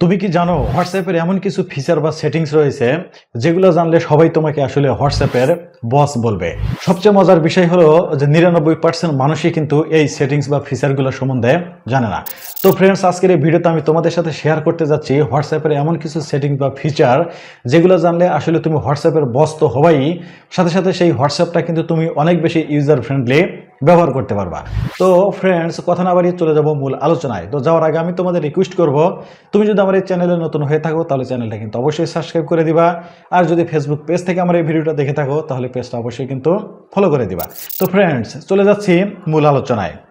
তুমি কি জানো হোয়াটসঅ্যাপের এমন কিছু ফিচার বা সেটিংস রয়েছে, যেগুলো জানলে সবাই তোমাকে আসলে হোয়াটসঅ্যাপের বস বলবে। সবচেয়ে মজার বিষয় হলো যে নিরানব্বই পার্সেন্ট মানুষই কিন্তু এই সেটিংস বা ফিচারগুলো সম্বন্ধে জানে না। তো ফ্রেন্ডস আজকের এই ভিডিওতে আমি তোমাদের সাথে শেয়ার করতে যাচ্ছি হোয়াটসঅ্যাপের এমন কিছু সেটিংস বা ফিচার যেগুলো জানলে আসলে তুমি হোয়াটসঅ্যাপের বস তো হবাই সাথে সাথে সেই হোয়াটসঅ্যাপটা কিন্তু তুমি অনেক বেশি ইউজার ফ্রেন্ডলি ব্যবহার করতে পারবা। তো ফ্রেন্ডস কথা না বাড়িয়ে চলে যাব মূল আলোচনায়। তো যাওয়ার আগে আমি তোমাদের রিকোয়েস্ট করব, তুমি যদি আমার এই চ্যানেলে নতুন হয়ে থাকো, তাহলে চ্যানেলটা কিন্তু অবশ্যই সাবস্ক্রাইব করে দিবা। আর যদি ফেসবুক পেজ থেকে আমার এই ভিডিওটা দেখে থাকো, তাহলে পেজটা অবশ্যই কিন্তু ফলো করে দিবা। তো ফ্রেন্ডস চলে যাচ্ছি মূল আলোচনায়।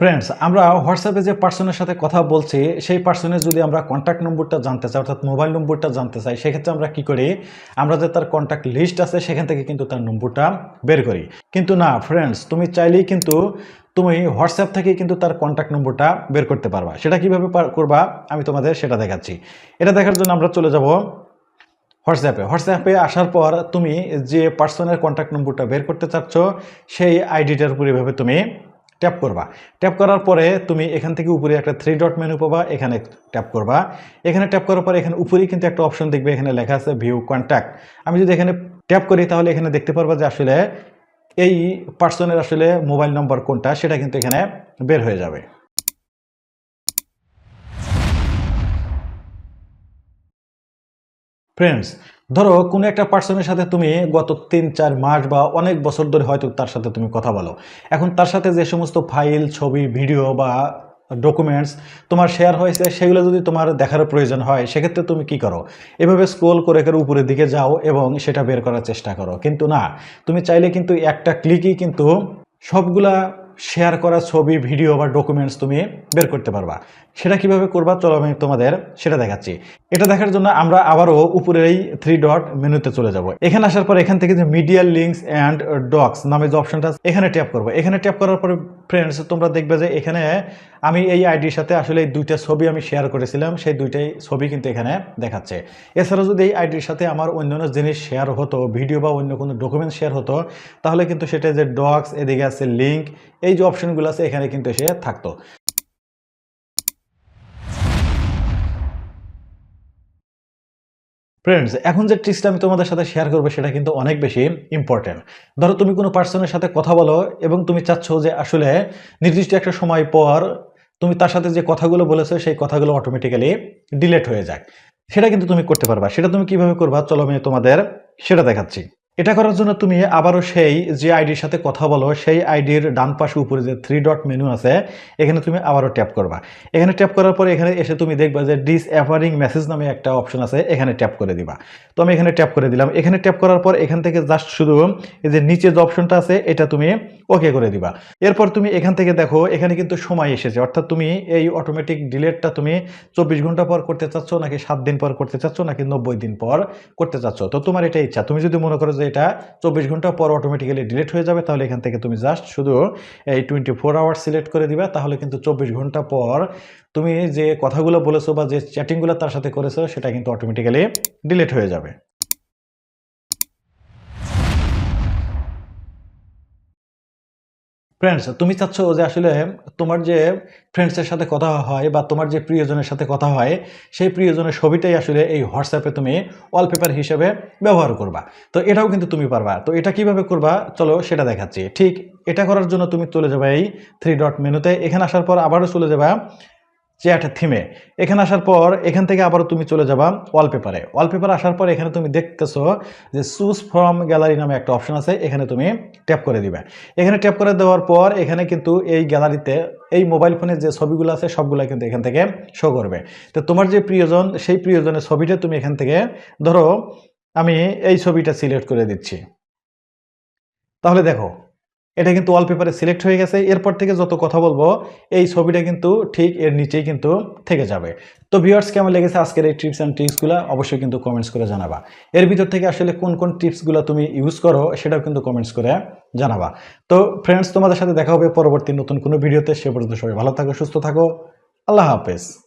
ফ্রেন্ডস আমরা হোয়াটসঅ্যাপে যে পার্সনের সাথে কথা বলছি, সেই পার্সনের যদি আমরা কন্ট্যাক্ট নম্বরটা জানতে চাই, অর্থাৎ মোবাইল নম্বরটা জানতে চাই, সেক্ষেত্রে আমরা কি করি? আমরা যে তার কন্ট্যাক্ট লিস্ট আছে, সেখান থেকে কিন্তু তার নম্বরটা বের করি। কিন্তু না ফ্রেন্ডস তুমি চাইলেই কিন্তু তুমি হোয়াটসঅ্যাপ থেকে কিন্তু তার কন্ট্যাক্ট নম্বরটা বের করতে পারবা। সেটা কীভাবে করবা? আমি তোমাদের সেটা দেখাচ্ছি। এটা দেখার জন্য আমরা চলে যাব হোয়াটসঅ্যাপে হোয়াটসঅ্যাপে আসার পর তুমি যে পার্সনের কন্ট্যাক্ট নম্বরটা বের করতে চাচ্ছ, সেই আইডিটার উপর এভাবে তুমি ট্যাপ করবা। ট্যাপ করার পরে তুমি এখান থেকে উপরে একটা থ্রি ডট মেনু পাবা, এখানে ট্যাপ করবা। এখানে ট্যাপ করার পরে এখানে উপরেই কিন্তু একটা অপশন দেখবে, এখানে লেখা আছে ভিউ কন্ট্যাক্ট আমি যদি এখানে ট্যাপ করি তাহলে এখানে দেখতে পারবা যে আসলে এই পার্সনের আসলে মোবাইল নম্বর কোনটা, সেটা কিন্তু এখানে বের হয়ে যাবে। ফ্রেন্ডস ধরো, কোনো একটা পার্সনের সাথে তুমি গত তিন, চার মাস বা অনেক বছর ধরে হয়তো তার সাথে তুমি কথা বলো। এখন তার সাথে যে সমস্ত ফাইল, ছবি ভিডিও বা ডকুমেন্টস তোমার শেয়ার হয়েছে, সেগুলো যদি তোমার দেখার প্রয়োজন হয়, সেক্ষেত্রে তুমি কি করো? এভাবে স্ক্রোল করে করে উপরের দিকে যাও এবং সেটা বের করার চেষ্টা করো। কিন্তু না, তুমি চাইলে কিন্তু একটা ক্লিকই কিন্তু সবগুলা শেয়ার করা ছবি ভিডিও বা ডকুমেন্টস তুমি বের করতে পারবা। সেটা কীভাবে করবা? চলো আমি তোমাদের সেটা দেখাচ্ছি। এটা দেখার জন্য আমরা আবারও উপরের এই থ্রি ডট মেনুতে চলে যাব। এখানে আসার পর এখান থেকে যে মিডিয়া লিঙ্কস অ্যান্ড ডক্স নামে যে অপশনটা এখানে ট্যাপ করব। এখানে ট্যাপ করার পরে ফ্রেন্ডস তোমরা দেখবে যে এখানে আমি এই আইডির সাথে আসলে এই দুইটা ছবি আমি শেয়ার করেছিলাম। সেই দুইটাই ছবি কিন্তু এখানে দেখাচ্ছে। এছাড়া যদি এই আইডির সাথে আমার অন্যান্য জিনিস শেয়ার হতো ভিডিও বা অন্য কোনো ডকুমেন্ট শেয়ার হতো, তাহলে কিন্তু সেটা যে ডক্স এদিকে আছে লিঙ্ক এই যে অপশনগুলো আছে, এখানে কিন্তু এসে থাকতো। ফ্রেন্ডস এখন যে ট্রিক্সটা আমি তোমাদের সাথে শেয়ার করব সেটা কিন্তু অনেক বেশি ইম্পর্টেন্ট ধরো তুমি কোনো পার্সনের সাথে কথা বলো এবং তুমি চাচ্ছ যে আসলে নির্দিষ্ট একটা সময় পর তুমি তার সাথে যে কথাগুলো বলেছ সেই কথাগুলো অটোমেটিক্যালি ডিলেট হয়ে যায়। সেটা কিন্তু তুমি করতে পারবা। সেটা তুমি কীভাবে করবা? চলো আমি তোমাদের সেটা দেখাচ্ছি। এটা করার জন্য তুমি আবারও সেই যে আইডির সাথে কথা বলো, সেই আইডির ডান পাশে উপরে যে থ্রি ডট মেনু আছে, এখানে তুমি আবারও ট্যাপ করবা। এখানে ট্যাপ করার পরে এখানে এসে তুমি দেখবা যে ডিস অ্যাফারিং মেসেজ নামে একটা অপশন আছে, এখানে ট্যাপ করে দিবা। তো আমি এখানে ট্যাপ করে দিলাম। এখানে ট্যাপ করার পর এখান থেকে জাস্ট শুধু এই যে নিচে যে অপশনটা আছে, এটা তুমি ওকে করে দিবা। এরপর তুমি এখান থেকে দেখো, এখানে কিন্তু সময় এসেছে। অর্থাৎ তুমি এই অটোমেটিক ডিলেটটা তুমি চব্বিশ ঘণ্টা পর করতে চাচ্ছ, নাকি সাত দিন পর করতে চাচ্ছ, নাকি নব্বই দিন পর করতে চাচ্ছ? তো তোমার এটা ইচ্ছা। তুমি যদি মনে করো যে এটা চব্বিশ ঘণ্টা পর অটোমেটিক্যালি ডিলিট হয়ে যাবে, তাহলে এখান থেকে তুমি জাস্ট শুধু এই টোয়েন্টি ফোর আওয়ার সিলেক্ট করে দিবা, তাহলে কিন্তু চব্বিশ ঘণ্টা পর তুমি যে কথাগুলো বলেছ বা যে চ্যাটিংগুলো তার সাথে করেছ, সেটা কিন্তু অটোমেটিক্যালি ডিলিট হয়ে যাবে। ফ্রেন্ডস তুমি চাচ্ছ যে আসলে তোমার যে ফ্রেন্ডসের সাথে কথা হয় বা তোমার যে প্রিয়জনের সাথে কথা হয়, সেই প্রিয়জনের ছবিটাই আসলে এই হোয়াটসঅ্যাপে তুমি ওয়ালপেপার হিসেবে ব্যবহার করবা। তো এটাও কিন্তু তুমি পারবা। তো এটা কীভাবে করবা? চলো সেটা দেখাচ্ছি। ঠিক এটা করার জন্য তুমি চলে যাবে এই থ্রি ডট মেনুতে এখানে আসার পর আবারও চলে যাবা চ্যাট থিমে। এখানে আসার পর এখান থেকে আবার তুমি চলে যাবা ওয়ালপেপারে ওয়ালপেপার আসার পর এখানে তুমি দেখতেছো যে চুজ ফ্রম গ্যালারি নামে একটা অপশন আছে, এখানে তুমি ট্যাপ করে দিবে। এখানে ট্যাপ করে দেওয়ার পর এখানে কিন্তু এই গ্যালারিতে এই মোবাইল ফোনের যে ছবিগুলো আছে, সবগুলো কিন্তু এখান থেকে শো করবে। তো তোমার যে প্রিয়জন, সেই প্রিয়জনের ছবিটা তুমি এখান থেকে ধরো আমি এই ছবিটা সিলেক্ট করে দিচ্ছি। তাহলে দেখো এটা কিন্তু ওয়ালপেপারে সিলেক্ট হয়ে গেছে। এরপর থেকে যত কথা বলব, এই ছবিটা কিন্তু ঠিক এর নিচেই কিন্তু থেকে যাবে। তো ভিউয়ার্স কেমন লেগেছে আজকের এই টিপস অ্যান্ড ট্রিক্সগুলো অবশ্যই কিন্তু কমেন্টস করে জানাবা। এর ভিতর থেকে আসলে কোন কোন টিপসগুলো তুমি ইউজ করো, সেটাও কিন্তু কমেন্টস করে জানাবা। তো ফ্রেন্ডস তোমাদের সাথে দেখা হবে পরবর্তী নতুন কোনো ভিডিওতে সে পর্যন্ত সবাই ভালো থাকো, সুস্থ থাকো। আল্লাহ হাফেজ।